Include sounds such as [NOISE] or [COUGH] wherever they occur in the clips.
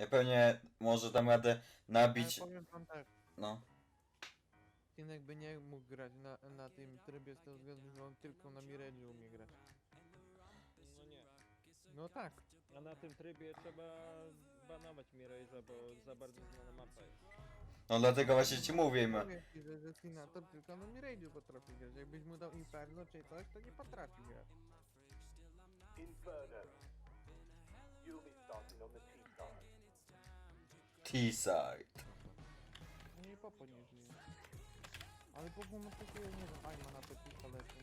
Ja pewnie może dam radę Ale nabić. powiem wam tak, No. Tinek by nie mógł grać na, na tym trybie z tego względu, że on tylko na Mirage'u umie grać. No nie. No tak. A na tym trybie trzeba banować Mirage'a, bo za bardzo znana mapa jest. No dlatego właśnie ci mówię. ma- Powiem ci, że, że Sinator tylko na Mirage'u potrafi grać. Jakbyś mu dał Inferno czy coś, to nie potrafi grać. Inferno. You'll be starting on the T-side. T-side. I Popo nie żyje. Ale Popo ma takiego, nie wiem, aj ma na te pistolety.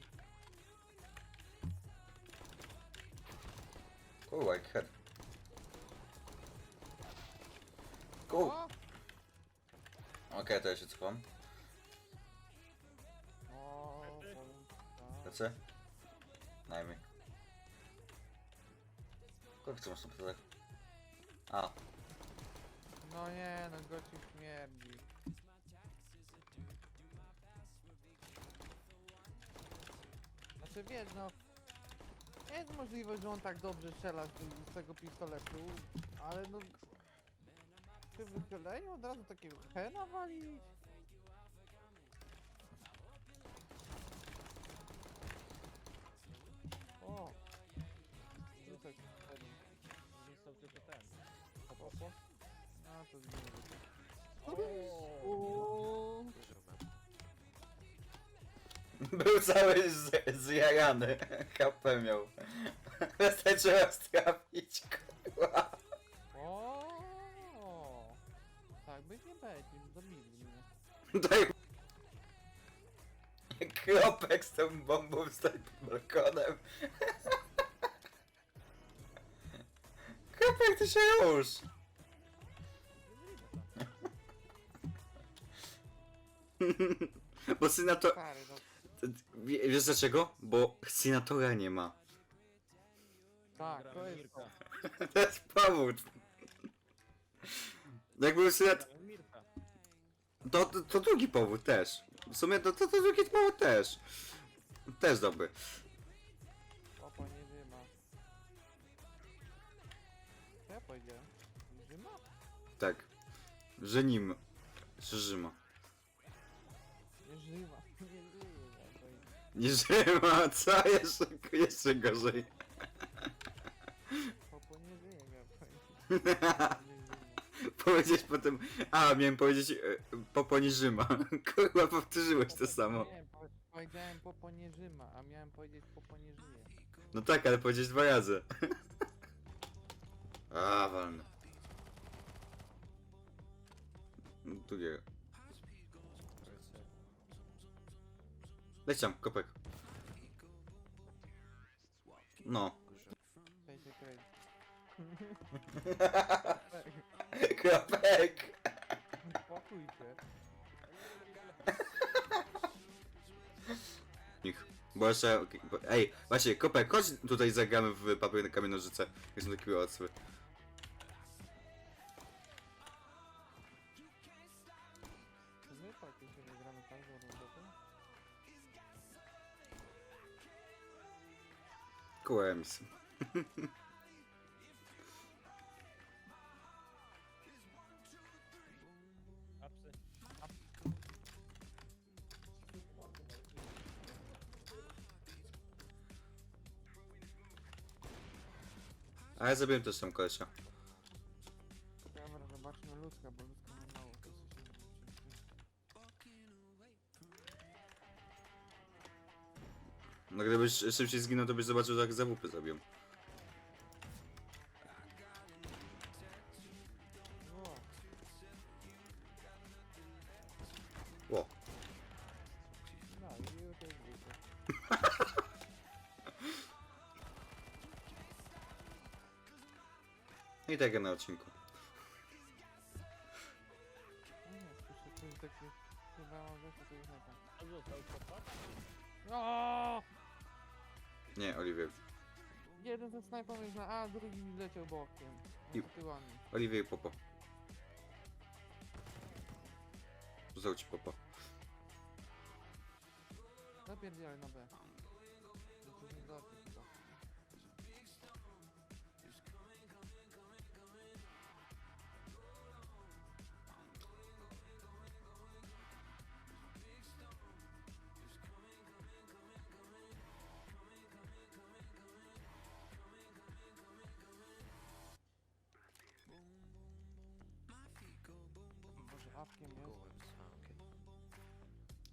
Cool, like head. Cool. O! Okej, to ja się cofam. Powiem tak. Lecę. Najmniej. Kogo chcesz na plecach? A, Nie, no gości śmierdzi. Znaczy wiesz, no... Jest możliwość, że on tak dobrze strzela z, z tego pistoletu, ale no... Przy wychyleniu od razu takiego hena walić? O! Rzucać henem. Został tylko ten. Popo? A, to zginął. O! Był cały z, zjarany. HP miał. Wystarczy raz trafić, kurwa. O, Tak, być nie będzie, zabili mnie. Daj... Kropek z tą bombą stoi pod balkonem. Kropek, ty się już! Bo synator... Stary, no. Wie- Wiesz dlaczego? Bo synatora nie ma. Tak, to jest. [LAUGHS] To jest powód. Jakby synat... Gramy Mirka. To, to, to drugi powód też. W sumie to, to, to drugi powód też. Też dobry. Opa, nie Rzyma. Co ja powiedziałem? Rzyma? Tak. Żenim. Rzyma. [LAUGHS] Nie Rzyma. Nie to jest- Nie Rzyma, co? Jeszcze, jeszcze gorzej. Opa, nie Rzyma. Nie Rzyma. Powiedzieć potem... A, miałem powiedzieć e, Poponi Rzyma. [LAUGHS] Kurwa, powtórzyłeś to samo. Nie, po- powiedziałem Popo nie Rzyma, a miałem powiedzieć Popo nie żyje. No tak, ale powiedzieć dwa razy. [LAUGHS] A, walne. Drugiego. Leć tam, kopek. No. Cześć, [LAUGHS] cześć. Kopek! Spokój się. Nich. Bo jeszcze... Ej, właśnie, kopek, chodź tutaj zagramy w papier na kamień nożyce. Jestem taki łatwy. Apsy. A ja zabiłem też kolesia. Gdybyś szybciej zginął, to byś zobaczył, jak zawupy zabiją. O, Ło. no i jest głupie. I tak na odcinku. No nie, słyszę coś takie... Chyba mam rzeczy, to jest na tak. A został chłopak? O! Nie, Oliwier. Jeden ze snajpą jest na A, drugi mi leciał bokiem. I- to tyłami. Oliwier i Popo. Został ci Popo. Zapierdzielaj na B.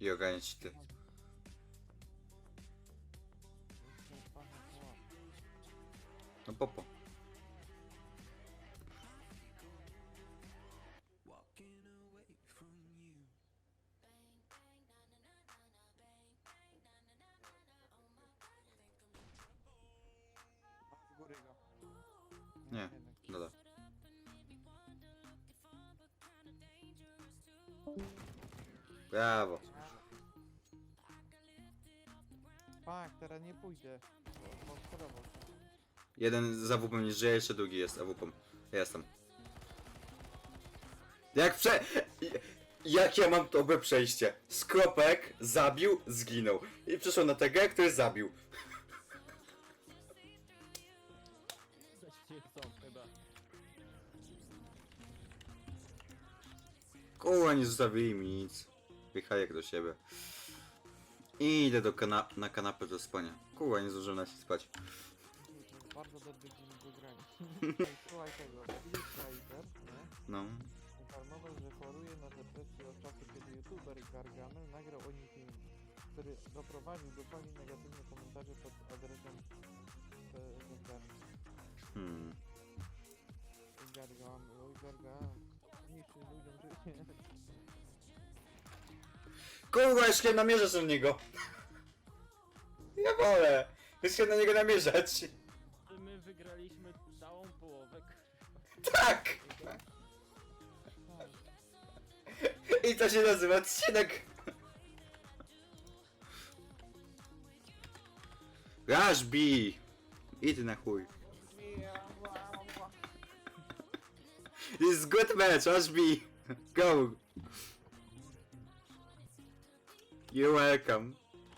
I ogarniać ty. Jeszcze pachnie po teraz nie pójdzie. Bo- bo. Jeden z AWP nie żyje, jeszcze drugi jest AWP. Ja jestem. Jak prze... Jak ja mam dobre przejście? Skropek zabił, zginął. I przyszło na TG, który zabił. Coś nie chcą chyba. Kurwa, nie zostawili mi nic. Wjechaj jak do siebie. I idę do kana na kanapę do spania. Kurwa, nie zdążyłem na się spać. Bardzo dobry dzień do grania. [LAUGHS] Ej, Słuchaj tego, nie? No. Informował, że choruje na depresję od czasu, kiedy youtuber Gargamel nagrał o nim film, który doprowadził do fali negatywnych komentarzy pod adresem Gargamel. Hmm. Gargamel, oj Gargamel, niszczy ludziom życie. Kurwa, jeszcze namierzać na niego. [LAUGHS] Ja wolę. Jeszcze na niego namierzać. My wygraliśmy całą połowę? Tak! I to się nazywa odcinek. Rush B. Idź na chuj. This is good match, Rush B. Go. You're welcome.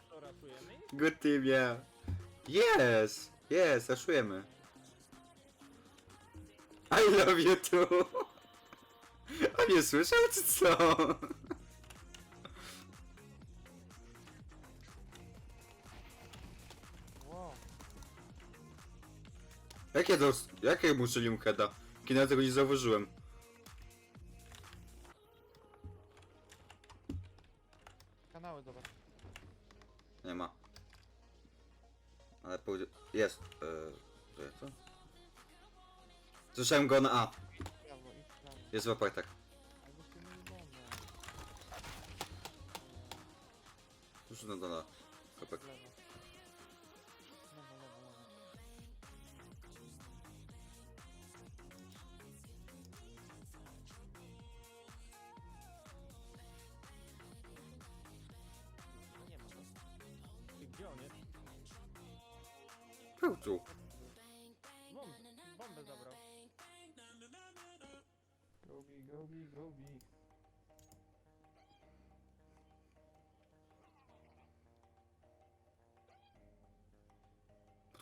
To raszujemy? Good team, yeah. Yes, yes, raszujemy. I love you too. On nie słyszał, czy co? Wow, Jakie dos... Jakie mu strzeliłem heada? Kiedy ja tego nie zauważyłem. Nie ma. Ale powiedział... Jest. Eee... Co? Słyszałem go na A. Jest w nie bombę. Już na dole. Kopek.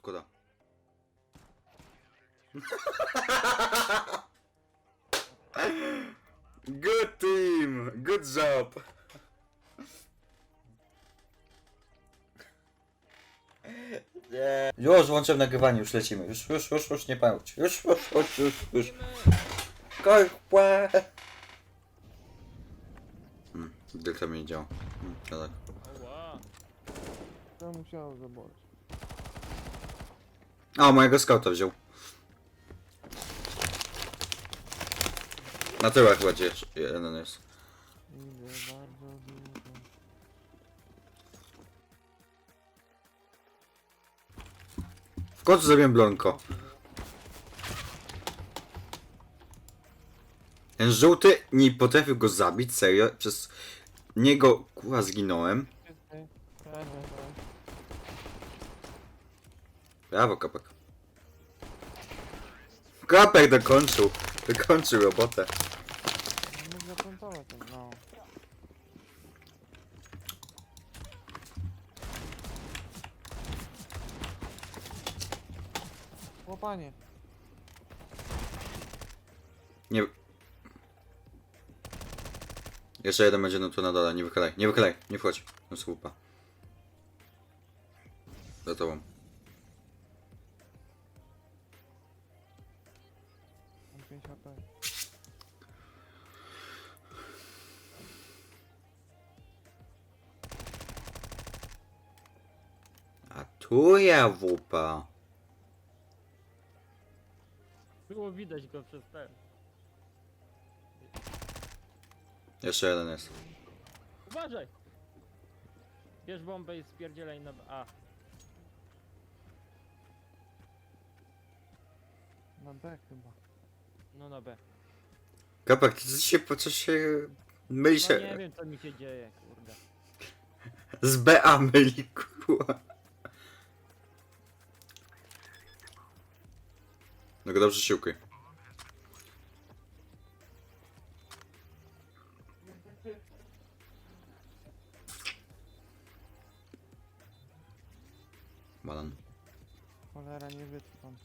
Podkłada. Good team! Good job! Nie. Już włączyłem nagrywanie, już lecimy. Już, już, już, już nie pamięć. Już, już, już, już, już. Korkła! Hmm, delta mi nie działa. Hmm, no tak. Oła. To musiało A, mojego skauta wziął. Na tyłach chyba gdzie jeden jest. W końcu zrobiłem blonko. Ten żółty nie potrafił go zabić, serio. Przez niego kurwa zginąłem. Czysty. Prawo, prawo. Brawo, kapek. Kapek dokończył. Dokończył robotę. Mógł no. Nie. Jeszcze jeden będzie no tu na dole, nie wychylaj, nie wychylaj, nie wchodź. No słupa. Za tobą. tak. A tu ja wupa. Było widać go przez ten. Jeszcze jeden jest. Uważaj! Bierz bombę i spierdzielaj na... A, Na B chyba. No na B. Kapek, ty coś się, po coś się myli No nie się wiem co mi się dzieje, kurde. z BA myli, kurwa. No go dobrze siłkuj. Banan. Cholera, nie wytrwam.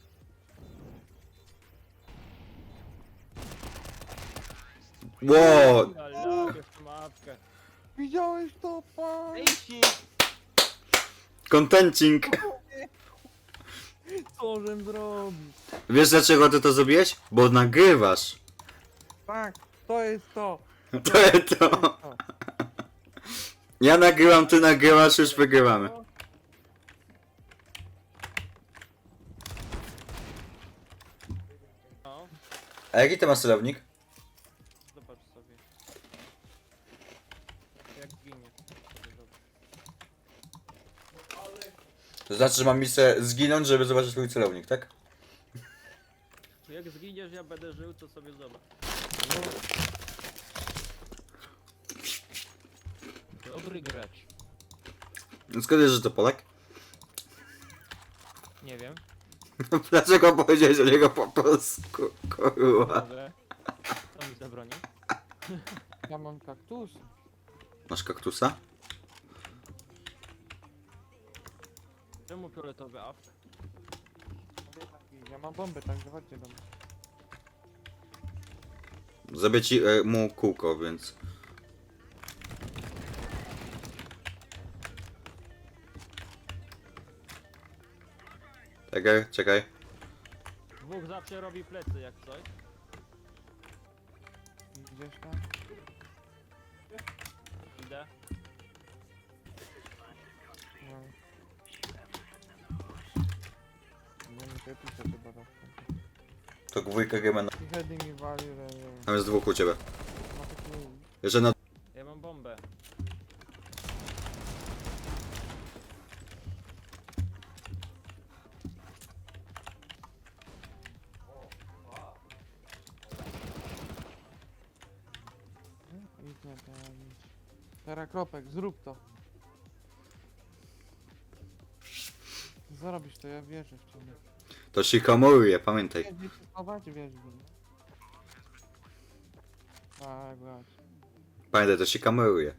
Ło! Jeszcze mapkę. Widziałeś to, pan? Ej! Kontencing! Co żem zrobił? Wiesz dlaczego ty to zrobiłeś? Bo nagrywasz. Tak, to jest to. [LAUGHS] To jest to. to. Ja nagrywam, ty nagrywasz, już wygrywamy. No, A jaki ty masz celownik? zobacz sobie. Jak ginie. Sobie zobacz. To znaczy, że mam misję zginąć, żeby zobaczyć twój celownik, tak? Jak zginiesz, ja będę żył, to sobie zobacz. Dobry gracz. Skąd wiesz, że to Polak? Nie wiem. Dlaczego powiedziałeś o niego po polsku? Kurwa. Mogę. To mi zabroni. Ja mam kaktus. Masz kaktusa? Czemu fioletowy aft? Ja mam bombę, także chodźcie do mnie. Zrobię ci e, mu kółko, więc... Czekaj, czekaj. Dwóch zawsze robi plecy jak coś. Gdzieś tam. Piszę chyba tak. To dwójka gemena. I heady mi wali, że nie wiem. Tam jest dwóch u ciebie. Ma taki... Jeszcze na... Ja mam bombę. Idź nie ten... Teraz kropek, zrób to. Zarobisz to, ja wierzę w ciebie. To się hamuruje, pamiętaj. Tak, właśnie. Pamiętaj, to się kameruje.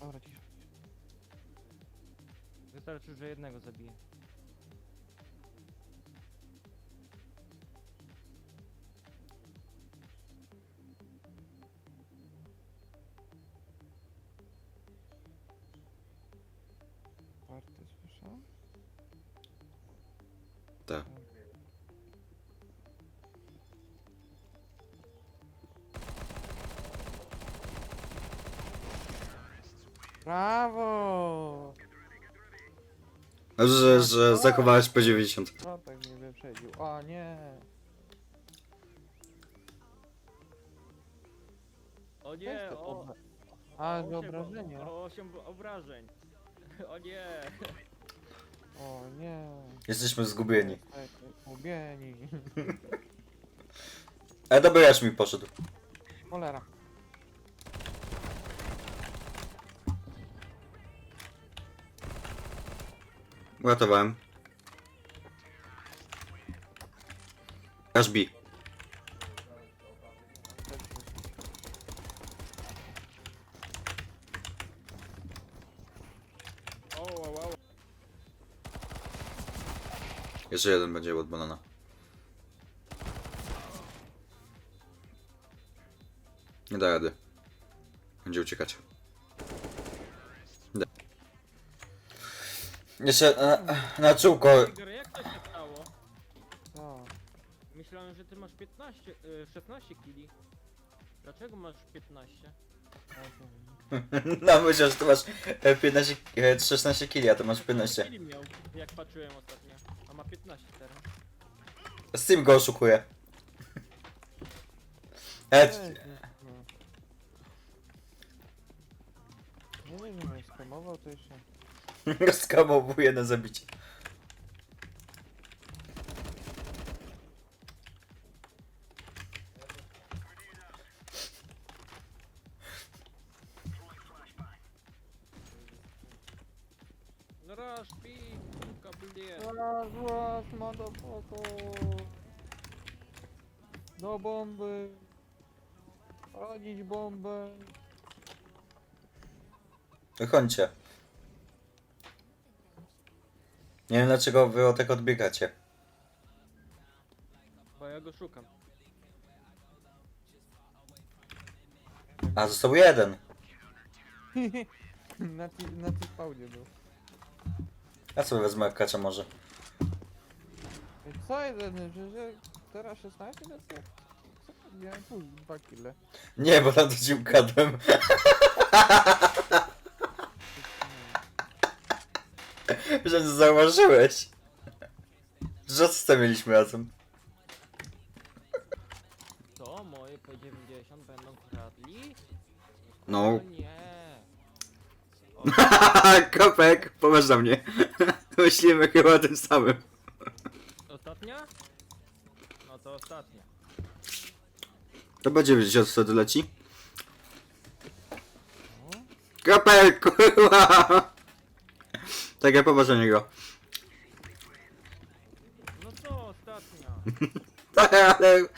Dobra, cicho. Wystarczy, że jednego zabiję. Słyszę? Tak. Brawo! Że, że zachowałeś po 90. Kropek mnie wyprzedził. O nie! O Weź nie, to o... A, osiem- wyobrażenie. O 8 obrażeń. [LAUGHS] O nie. O nie! Jesteśmy zgubieni. Jesteśmy Zgubieni. [LAUGHS] Ale dobry aż mi poszedł. Cholera. Uratowałem. Aż bi. Jeszcze jeden będzie od banana. Nie da rady. Będzie uciekać. Jeszcze na, na czółko. Igor, jak to się stało? Co? Myślałem, że ty masz 15, y, 16 kili. Dlaczego masz 15? No myślę, że ty masz e, 15, e, 16 kili, a ty masz 15. Ile miał, jak patrzyłem ostatnio. A ma 15 teraz. Steam go oszukuje. E, Weź, no. Nie wiem, jak skamował to jeszcze. [LAUGHS] skamowuje na zabicie. No raz, pi, kablier. Raz, raz, motherfucker. Do bomby. Rodzić bombę. Wychodźcie. Nie wiem dlaczego wy o tak odbiegacie. Bo ja go szukam. A został jeden. [LAUGHS] na ti- na tym spawnie był. Ja sobie wezmę kacza może. Ej, Co jeden, że, że teraz 16 lat? Co? Co? Miałem pół, dwa kile. Nie, bo tam ci ukradłem. [LAUGHS] [LAUGHS] Że nie zauważyłeś. Co mieliśmy razem? Co? Moje po 90 będą kradli? No. O nie. [LAUGHS] Kopek, powiedz na mnie. [LAUGHS] Myślimy chyba o tym samym. ostatnia? No to ostatnia. To będzie wiedzieć, co tu leci. Kopek, kurwa! Takie poważenie go. [LAUGHS] No co ostatnia? [LAUGHS] Tak, ale...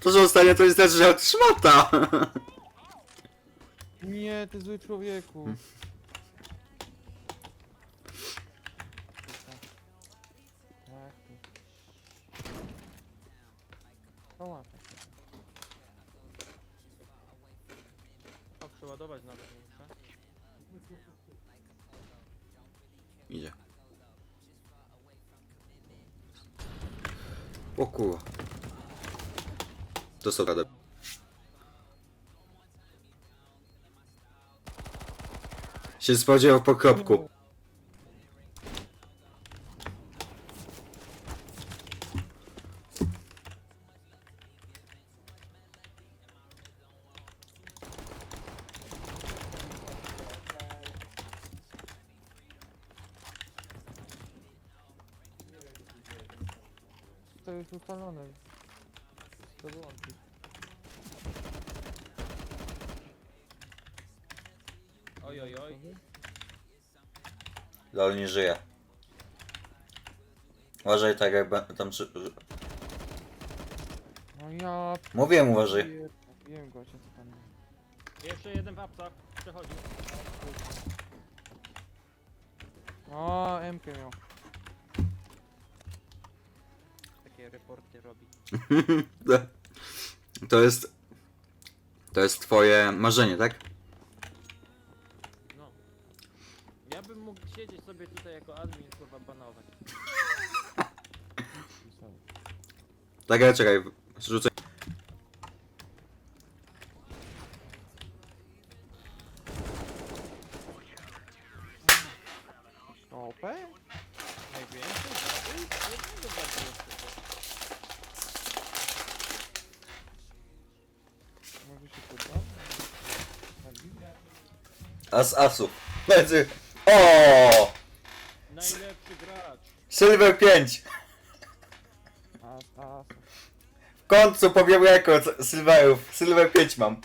To, że ostatnio to nie znaczy, że od szmata. [LAUGHS] Nie, ty zły człowieku. Tak, ty. O, łapę. O, przeładować nawet nie Idzie. O kurwa. To są radę. Się spodziewał po kropku. To jest ustalone. To wyłączyć. Oj, oj, oj. Lol nie żyje. Uważaj tak jak tam przy... No ja... Mówiłem uważaj. pier- Wiem gościa co tam Jeszcze jeden w apsach przechodzi. O, MK miał. Takie reporty robi. To jest... To jest twoje marzenie, tak? No. Ja bym mógł siedzieć sobie tutaj jako admin, kurwa, banować. Tak, ale czekaj. Rzucę. OP? Najwięcej? Ej, jednego bardziej jeszcze. As asów. Lecy. O! Najlepszy gracz. Silver 5! As, as. W końcu powiem rekord Silverów. Silver 5 mam.